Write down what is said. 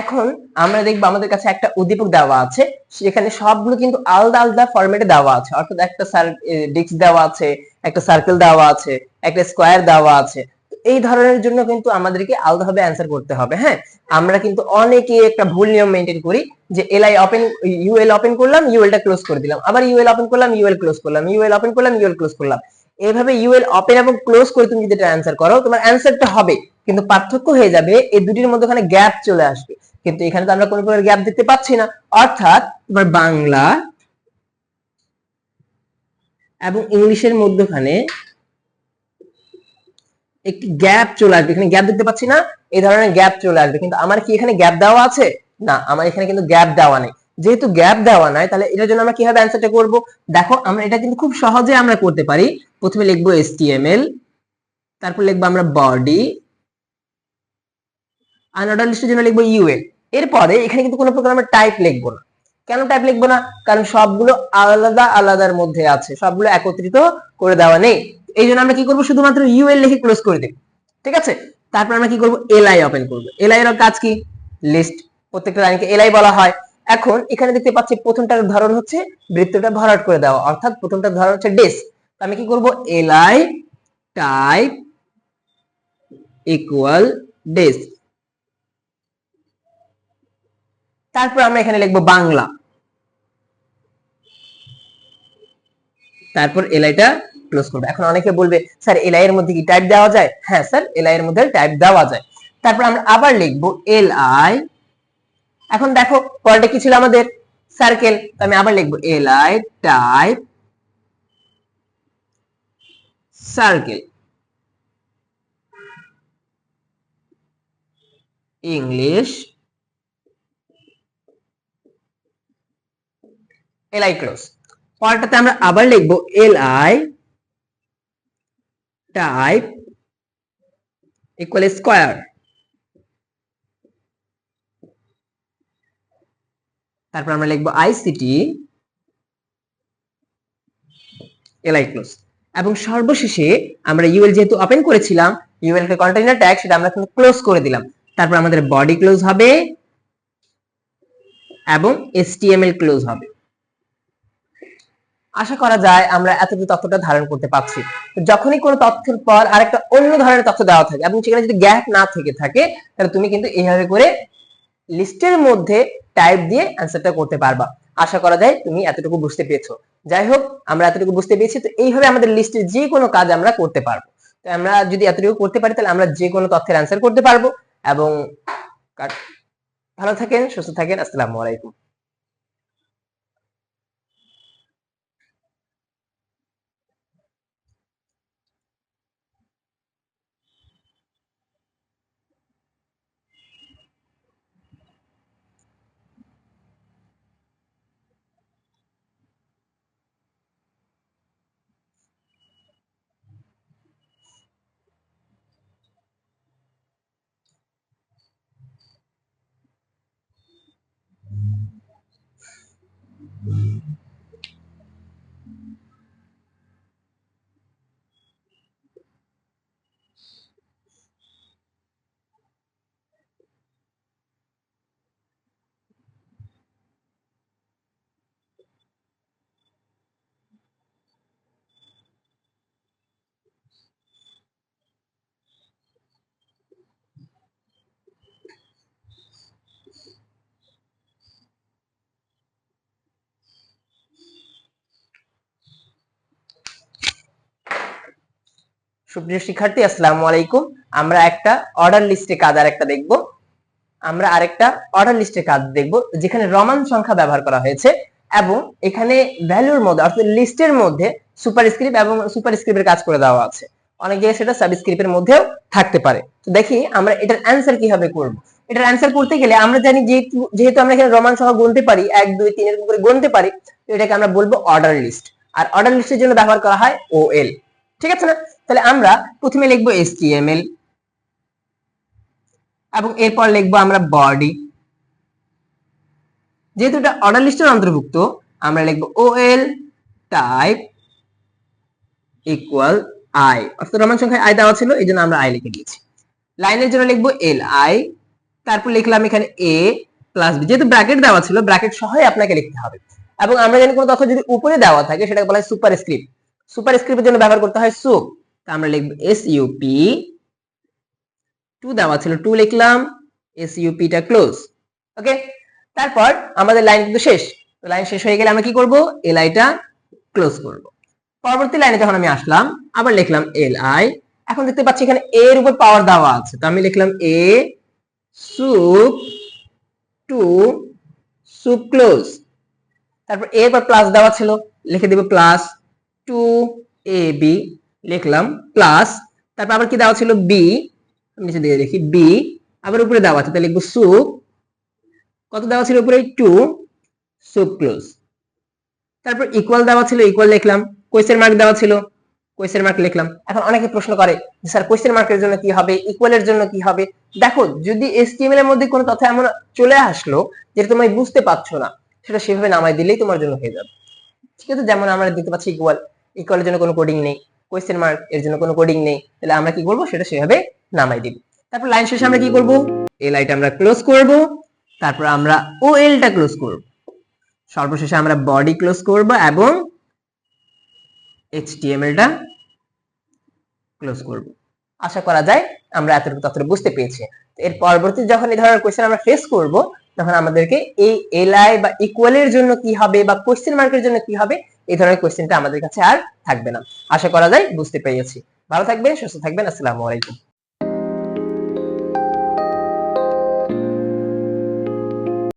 এখন আমরা দেখব আমাদের কাছে একটা উদ্দীপক দেওয়া আছে। সেখানে সবগুলো কিন্তু আলাদা আলাদা ফরম্যাটে দেওয়া আছে। অর্থাৎ একটা ডিস্ক দেওয়া আছে, একটা সার্কেল দেওয়া আছে, একটা স্কোয়ার দেওয়া আছে। এই ধরনের জন্য কিন্তু আমাদেরকে আলাদাভাবে অ্যান্সার করতে হবে হ্যাঁ? আমরা কিন্তু অনেকে একটা ভুল নিয়ম মেনটেন করি যে এলআই ওপেন ইউএল ওপেন করলাম ইউএলটা ক্লোজ করে দিলাম। আবার ইউএল ওপেন করলাম ইউএল ক্লোজ করলাম ইউএল ওপেন করলাম ইউএল ক্লোজ করলাম। এইভাবে ইউএল ওপেন এবং ক্লোজ করে তুমি যদি এটা অ্যান্সার করো, তোমার অ্যান্সারটা হবে কিন্তু পার্থক্য হয়ে যাবে, এই দুটির মধ্যখানে গ্যাপ চলে আসবে। কিন্তু এখানে তো আমরা কোনো প্রকার গ্যাপ দেখতে পাচ্ছি না। অর্থাৎ তোমার বাংলা এবং ইংলিশের মধ্যখানে একটি গ্যাপ চলে আসবে। এখানে গ্যাপ দেখতে পাচ্ছি না, এই ধরনের গ্যাপ চলে আসবে। কিন্তু আমার কি এখানে গ্যাপ দেওয়া আছে? না, আমার এখানে কিন্তু গ্যাপ দেওয়া নেই। যেহেতু গ্যাপ দেওয়া নাই, তাহলে এটার জন্য আমরা কীভাবে অ্যান্সারটা করব? দেখো, আমরা এটা কিন্তু খুব সহজে আমরা করতে পারি। প্রথমে লিখব এসটিএমএল তারপর লিখব আমরা বডি আনঅর্ডার লিস্টের জন্য লিখব ইউএল এরপরে এখানে কিন্তু কোনো প্রকার টাইপ লিখব না। কেন টাইপ লিখব না? কারণ সবগুলো আলাদা আলাদার মধ্যে আছে। সবগুলো একত্রিত করে দেওয়া নেই। এই জন্য আমরা কি করব? শুধুমাত্র ইউএল লিখে ক্লোজ করে দেব। ঠিক আছে? তারপর আমরা কি করব? এলআই ওপেন করব। এলআই এর কাজ কি? লিস্ট প্রত্যেকটা লাইনকে এলআই বলা হয়। এখন এখানে দেখতে পাচ্ছি প্রথমটার ধরন হচ্ছে বৃত্তটা ভরাট করে দেওয়া। অর্থাৎ প্রথমটার ধরন হচ্ছে ডেস আমি কি করব? এলআই টাইপ ইকুয়াল ডেস তারপর আমরা এখানে লিখব বাংলা। তারপর এলআইটা ক্লোজ করব। এখন অনেকে বলবে, স্যার এলআই এর মধ্যে কি টাইপ দেওয়া যায়? হ্যাঁ স্যার এলআই এর মধ্যে টাইপ দেওয়া যায়। তারপর আমরা আবার লিখব এলআই এখন দেখো পরেরটা কি ছিল আমাদের? সার্কেল আমি আবার লিখব LI type circle English LI close পরেরটাতে আমরা আবার লিখব এলআই টাইপ ইকুয়াল স্কোয়ার তারপর আমরা লিখব আইসিটি এলআই ক্লোজ এবং সর্বশেষে আমরা ইউএল যেহেতু ওপেন করেছিলাম ইউএল কে কন্টেইনার ট্যাগ সেটা আমরা ক্লোজ করে দিলাম। তারপর আমাদের বডি ক্লোজ হবে এবং এসটিএমএল ক্লোজ হবে। আশা করা যায় আমরা এতটুকু তথ্যটা ধারণ করতে পারছি। যখনই কোনো তথ্যের পর আরেকটা অন্য ধরনের তথ্য দেওয়া থাকে, এবং সেখানে যদি গ্যাপ না থেকে থাকে, তাহলে তুমি কিন্তু এইভাবে করে লিস্টের মধ্যে টাইপ দিয়ে অ্যান্সারটা করতে পারবা। আশা করা যায় তুমি এতটুকু বুঝতে পেরেছ। যাই হোক, আমরা এতটুকু বুঝতে পেরেছি, তো এইভাবে আমাদের লিস্টে যে কোনো কাজ আমরা করতে পারব। তো আমরা যদি এতটুকু করতে পারি, তাহলে আমরা যে কোনো তথ্যের অ্যান্সার করতে পারব। এবং ভালো থাকেন, সুস্থ থাকেন, আসসালামু আলাইকুম। সুপ্রিয় শিক্ষার্থী, আসসালামু আলাইকুম। আমরা একটা অর্ডার লিস্টে কাজ আর একটা দেখব। আমরা আরেকটা অর্ডার লিস্টে কাজ দেখব, যেখানে রমান সংখ্যা ব্যবহার করা হয়েছে এবং এখানে ভ্যালুর মধ্যে, অর্থাৎ লিস্টের মধ্যে সুপারস্ক্রিপ্ট এবং সুপারস্ক্রিপ্টের কাজ করে দেওয়া আছে। অনেক জায়গায় সেটা সাবস্ক্রিপ্টের মধ্যেও থাকতে পারে। তো দেখি আমরা এটার অ্যান্সার কীভাবে করব। এটার অ্যান্সার করতে গেলে আমরা জানি যেহেতু যেহেতু আমরা এখানে রমান সংখ্যা গুনতে পারি, এক, দুই, তিন এরকম করে গুনতে পারি এটাকে আমরা বলব অর্ডার লিস্ট আর অর্ডার লিস্টের জন্য ব্যবহার করা হয় ওএল ঠিক আছে? না তাহলে আমরা প্রথমে লিখব এসটিএমএল এবং এরপর লিখব আমরা বডি। যেহেতু এটা অর্ডার লিস্টের অন্তর্ভুক্ত, আমরা লিখব ওএল টাইপ ইকুয়াল আই অর্থাৎ রোমান সংখ্যায় আই দেওয়া ছিল এই জন্য আমরা আই লিখে দিয়েছি। লাইনের জন্য লিখব এল আই তারপর লিখলাম এখানে এ প্লাস বি যেহেতু ব্র্যাকেট দেওয়া ছিল, ব্র্যাকেট সহই আপনাকে লিখতে হবে। এবং আমরা জানি কোনো তথ্য যদি উপরে দেওয়া থাকে, সেটাকে বলা হয় সুপার স্ক্রিপ্ট সুপার স্ক্রিপ্টের জন্য ব্যবহার করতে হয় সুপ। তা আমরা লিখব এস ইউপি টু দেওয়া ছিল, টু লিখলাম এস ইউপিটা ক্লোজ ওকে তারপর আমাদের লাইন কিন্তু শেষ। লাইন শেষ হয়ে গেলে আমরা কি করব? এল আইটা ক্লোজ করব। পরবর্তী লাইনে যখন আমি আসলাম, আবার লিখলাম এল আই এখন দেখতে পাচ্ছি এখানে এ এর উপর পাওয়ার দেওয়া আছে। তো আমি লিখলাম A sup two sup close তারপর এর পর প্লাস দেওয়া ছিল। লিখে দিব প্লাস টু এ বি লিখলাম প্লাস তারপর আবার কি দেওয়া ছিল? বি নিচে দিয়ে বি আবার উপরে দেওয়া আছে, তাহলে লিখব সুপ কত দেওয়া ছিল উপরে? টু সুপ ক্লোজ তারপর ইকুয়াল দেওয়া ছিল ইকুয়াল লিখলাম মার্ক দেওয়া ছিল কোয়েশ্চেন মার্ক লিখলাম। এখন অনেকে প্রশ্ন করে যে, স্যার কোয়েশ্চেন মার্কের জন্য কি হবে? ইকুয়ালের জন্য কি হবে? দেখো, যদি এসটিএমএল এর মধ্যে কোনো তথ্য এমন চলে আসলো যেটা তুমি বুঝতে পারছ না, সেটা সেভাবে নামাই দিলেই তোমার জন্য হয়ে যাবে। ঠিক আছে? যেমন আমরা দেখতে পাচ্ছি ইকুয়াল ইকুয়ালের জন্য কোনো কোডিং নেই কোয়েশ্চেন মার্ক এর জন্য কোনো কোডিং নেই, তাহলে আমরা কি করব? সেটা সেভাবে নামাই দিব। তারপর লাইন শেষে আমরা কি করব? এই লাইনটা আমরা ক্লোজ করব, তারপর আমরা ও এলটা ক্লোজ করব। সর্বশেষে আমরা বডি ক্লোজ করব এবং এইচটিএমএলটা ক্লোজ করব। আশা করা যায় আমরা এতটুকু ততটুকু বুঝতে পেরেছি। এর পরবর্তী যখন এই ধরনের কোয়েশ্চেন আমরা ফেস করব, তখন আমাদেরকে এই এলআই বা ইকুয়ালের জন্য কি হবে বা কোয়েশ্চেন মার্কের জন্য কি হবে এই ধরনের কোয়েশ্চেনটা আমাদের কাছে আর থাকবে না। আশা করা যায় বুঝতে পেরেছি। ভালো থাকবেন, সুস্থ থাকবেন, আসসালামু আলাইকুম।